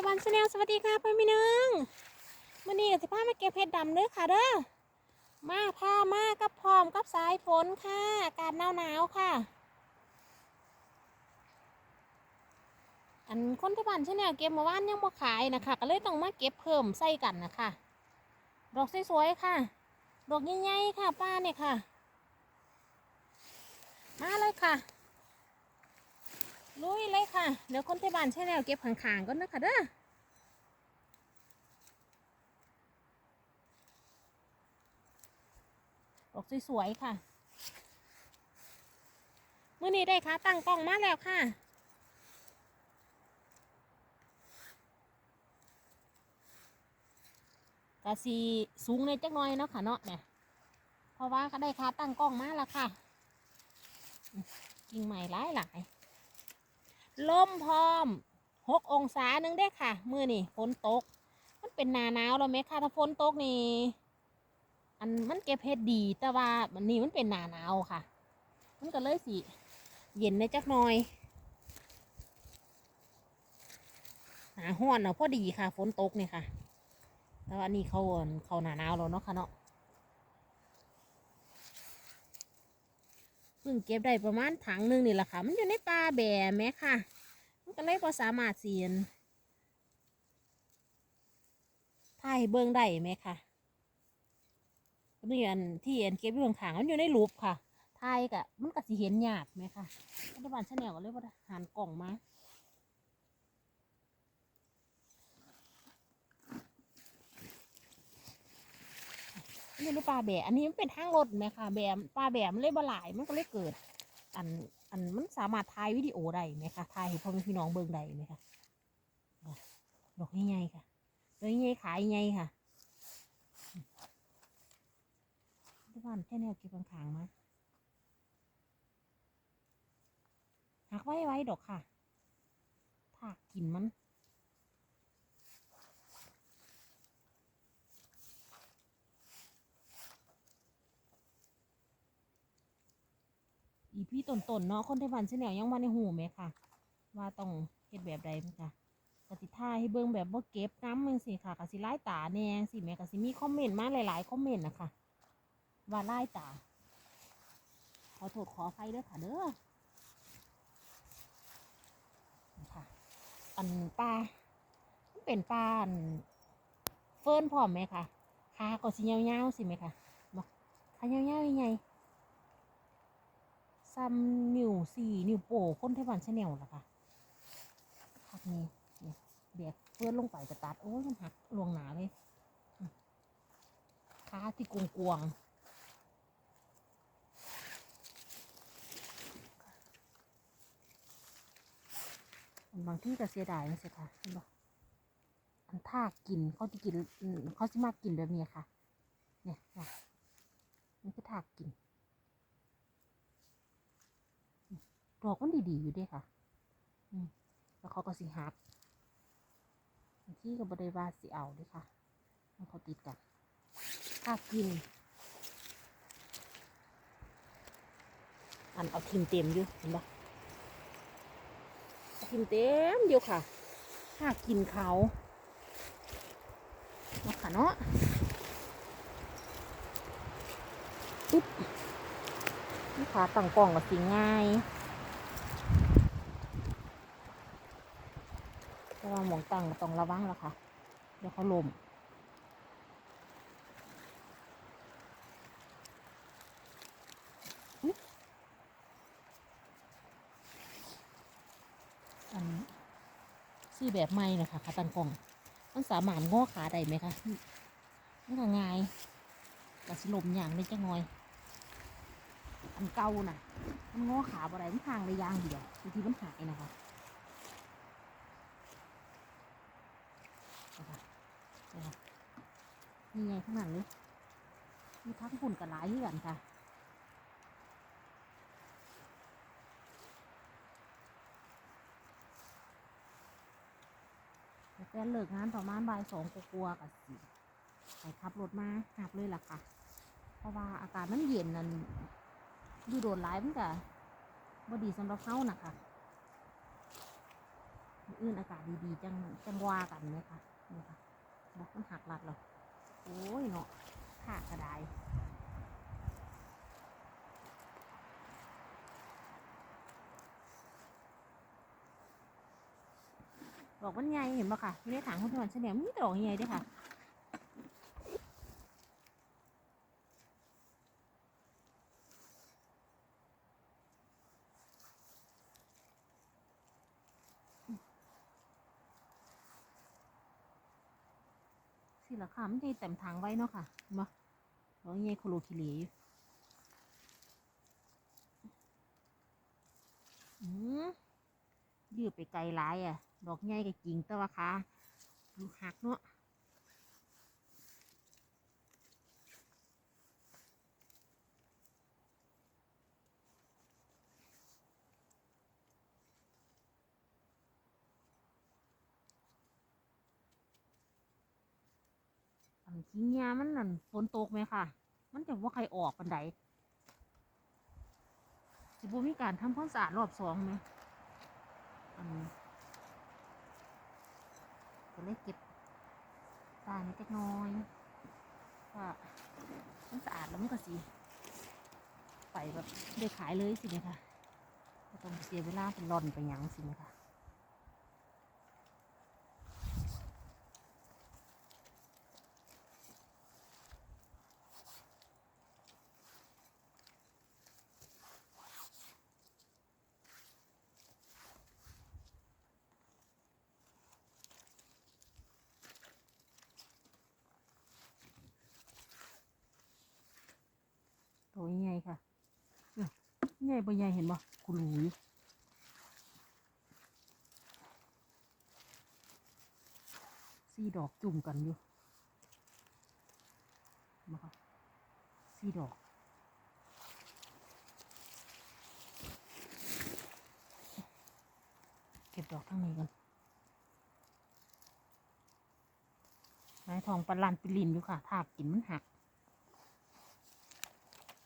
จวันชาแนลสวัสดีค่ะพ่อพี่น้องมื่อนี้กับสิพามาเก็บเห็ดดำเด้อค่ะเด้อมาพามากับพร้อมกับสายฝนค่ะอากาศหนาวหนาวค่ะ อันคนที่บ้านชาแนลเก็บเมาว่านยังบ่ขายนะคะ ก็เลยต้องมาเก็บเพิ่มใส่กันนะคะดอกสวยๆค่ะ ดอกใหญ่ๆค่ะป้าเนี่ยค่ะ มาเลยค่ะ ลุยเลยค่ะ เดี๋ยวคนที่บ้านใช้แนวเก็บขางๆก่อนนะคะเด้อดอกสวยๆค่ะ มื่อนี้ได้ค่ะ ตั้งกล้องมาแล้วค่ะกะสีสูงในจักหน่อยเนาะค่ะเนาะเนี่ยเพราะว่าก็ได้ค่ะตั้งกล้องมาแล้วค่ะ กิ่งใหม่หลายหลายๆ ลมพร้อมหกองศาหนึ่งได้ค่ะ มือนี่ฝนตก มันเป็นหนาหนาวแล้วไหมคะถ้าฝนตกนี่อันมันเก็บเห็ดดีแต่ว่ามันนี่มันเป็นหนาหนาวค่ะ มันก็เลยสิเย็นในจักหน่อยหนาห้อนเนาะพอดีค่ะ ฝนตกนี่ค่ะ แต่ว่านี่เขาเขาหนาหนาวแล้วเนาะค่ะเนาะ พิ่งเก็บได้ประมาณถังหนึ่งนี่แหละค่ะ มันอยู่ในป่าแบแม่ค่ะ มันก็เลยพอสามารถเสียนถ่ายเบิ้งได้ไหมค่ะนี่อันที่อันเก็บอยู่ข้างๆมันอยู่ในรูปค่ะถ่ายกะมันก็สิเห็นหยาบไหมค่ะรัฐบาลชาแนลก็เลยว่าหันกล่องมา อันนี้ในป่าแบอันนี้มันเป็นทางรถไหมคะแบมป่าแบมนเลยบหลายมันก็เลยเกิด อันอันมันสามารถถ่ายวิดีโอได้ไหมคะถ่ายให้พ่อแม่พี่น้องเบิ่งได้ไหมคะดอกใหญ่ๆค่ะดอกใหญ่ขายใหญ่ค่ะทุกวันแค่แนวเก็บขางๆมาหักไว้ไว้ดอกค่ะถากกินมัน อีพี่ต้นๆเนาะคนที่บ้านเสนวยังมาในหูไหมค่ะ ว่าต้องเฮ็ดแบบใดค่ะกสิท่าให้เบิ่งแบบว่าเก็บน้ำมึงสิค่ะกสิไล่ตาแน่สิแม่กสิมีคอมเมนต์มาหลายๆคอมเมนต์นะคะว่าไล่ตา ขอโทษขอไฟเด้อค่ะเด้อนะค่ะอันปลาเป็นปลาเฟิร์นพร้อมไหมค่ะขาก็สิยาวๆสิไหมค่ะบอกขายาวๆยังไง ซ้ำนิ้วสี่นิ้วโป้คนไทยบ้านชาแนลล่ะค่ะหักนี่นี่เบียกเพื่อนลงไปจะตัด โอ้ยมันหักลวงหนาเลยอืมขาที่กวงกวงบางที่ก็เสียดายนะสิค่ะเห็นบ่อันท่ากินเขาจะกินเขาจะมากินแบบนี้ค่ะ เนี่ยค่คือท่ากิน ดอกมันดีๆอยู่ด้วยค่ะ อืมแล้วเขาก็สิหักบที่ก็บริวาสิเอาด้วยค่ะ มันเขาติดกันถ้ากิน อันเอาทิมเต็มอยู่เห็นปะทิมเต็มอยู่ค่ะ ถ้ากินเขาเนาะค่ะเนาะปุ๊บนี่ขาตั้งกล่องก็สิง่าย แต่ ว่าหมองตังต้องระวังแล้วค่ะ เดี๋ยวเขาลมอันซื้อแบบใหม่นะคะขาตังกล่อง มันสามารถง้อขาได้ไหมคะมันก็ง่ายกระสิลมอย่างได้จังอยอันเก่าน่ะ มันง้อขาบ่ได้มันทางได้อย่างเดียวบางทีมันหายนะคะนะคะ นี่ไงข้างหลังเลยมีทั้งฝุ่นกับหลายที่กันค่ะแต่แฟนเลิกงานประมาณบ่ายสองกลัวๆกับสิไปขับรถมาหับเลยล่ะค่ะ เพราะว่าอากาศมันเย็นนั่นอยู่โดนร้ายมันก็บดีสำหรับเขานะคะอื่นอากาศดีๆจังจังว่ากันไหมคะนี่ค่ะบอกมันหักหลัดเหรอ โอ้ยเนาะขากระไดบอกว่าใหญ่เห็นปะค่ะอยู่ในถังคุณพี่วันเฉลี่ยมีแต่ดอกใหญ่ด้วยค่ะ สิละค่ะมันจะเต็มทางไว้เนาะค่ะเห็นบ่แล้วยังโคโลคิเลอยู่อืมยืดไปไกลหลายอะ ดอกใหญ่ก็จริงแต่ว่าค่ะดูหักเนาะ ขี้เงียมันนั่นฝนตกไหมค่ะ มันจะว่าใครออกปันไดสิบุมีการทำความสะอาดรอบสองไหมอันนี้ก็เลยเก็บตายนิดเล็กน้อยว่ามันสะอาดแล้วมันก็สีไปแบบได้ขายเลยสิเนี่ยค่ะต้องเสียเวลาเป็นร่อนไปยังสิเนี่ยค่ะ ตัวใหญ่ค่ะเนี่ย ใหญ่ปะใหญ่เห็นบ่กูรู้อยู่สี่ดอกจุ่มกันอยู่มาค่ะสี่ดอกเก็บดอกทั้งนี้กันไม้ทองปลาลันปิลินอยู่ค่ะถ้ากินมันหัก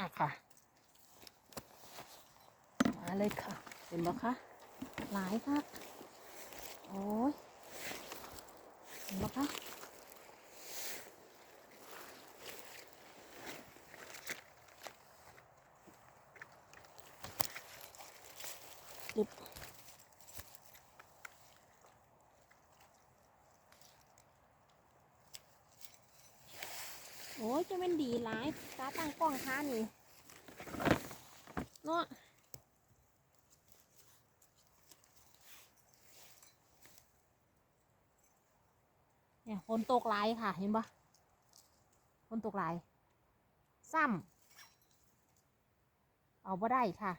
อะค่ะมา เลยค่ะ เห็นบ่คะ หลายค่ะโอ้ยเห็นบ่คะดึบโอ้ยจะเป็นดีหลายตาตั้งกล้องค้านี่เนาะเนี่ย ฝนตกหลายค่ะ เห็นปะฝนตกหลาย ซ้ำเอาบ่ได้ค่ะ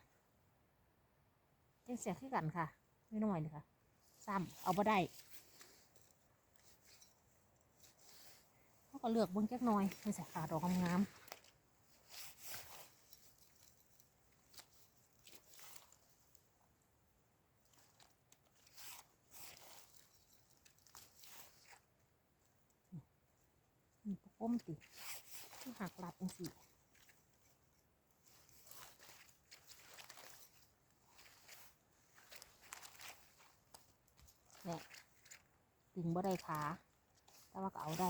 ยังเสียขึ้นกันค่ะไม่น้อยเลยค่ะ ซ้ำเอาบ่ได้เขาก็เลือกเบิ้งจักหน่อยให้ใส่ขาดอกงามๆ ก้มติที่หักหลัดจังสิเนี่ยดึงบ่ได้ขา แต่ว่าก็เอาได้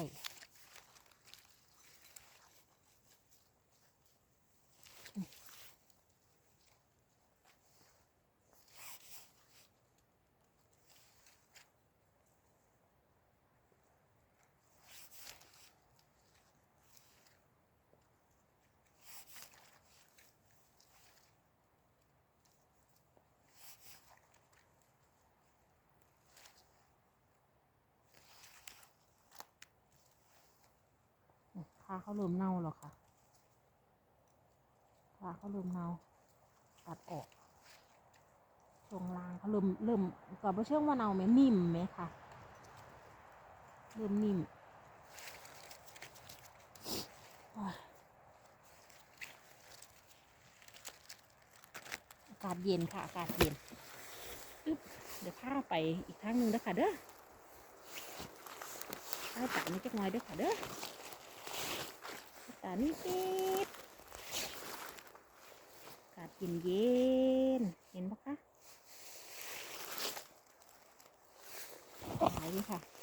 าเขาเริ่มเน่าแล้วค่ะขาเขาเริ่มเน่าตัดออกช่วงล่างเขาเริ่มเริ่มกับว่าเชื่อว่าเน่าไหมนิ่มไหมค่ะ เริ่มนิ่มอากาศเย็นค่ะอากาศเย็นเดี๋ยวพาไปอีกทางหนึ่งเด้อค่ะเด้อพาจับนี่จักน่อยเด้อค่ะเด้อานี่ปิดอากาศเย็นเย็นเห็นปะคะอยู่ค่ะ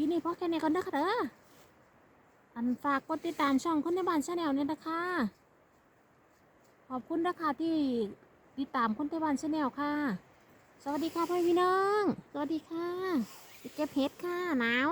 พี่นี่พ่อแค่นี้ก่อนเด้อค่ะเด้ออันฝากกดติดตามช่องคนในบ้านชาแนลเนี่ยนะคะ ขอบคุณนะคะที่ติดตามคนในบ้านชาแนลค่ะ สวัสดีค่ะพ่อพี่น้อง สวัสดีค่ะเก็บเห็ดค่ะหนาว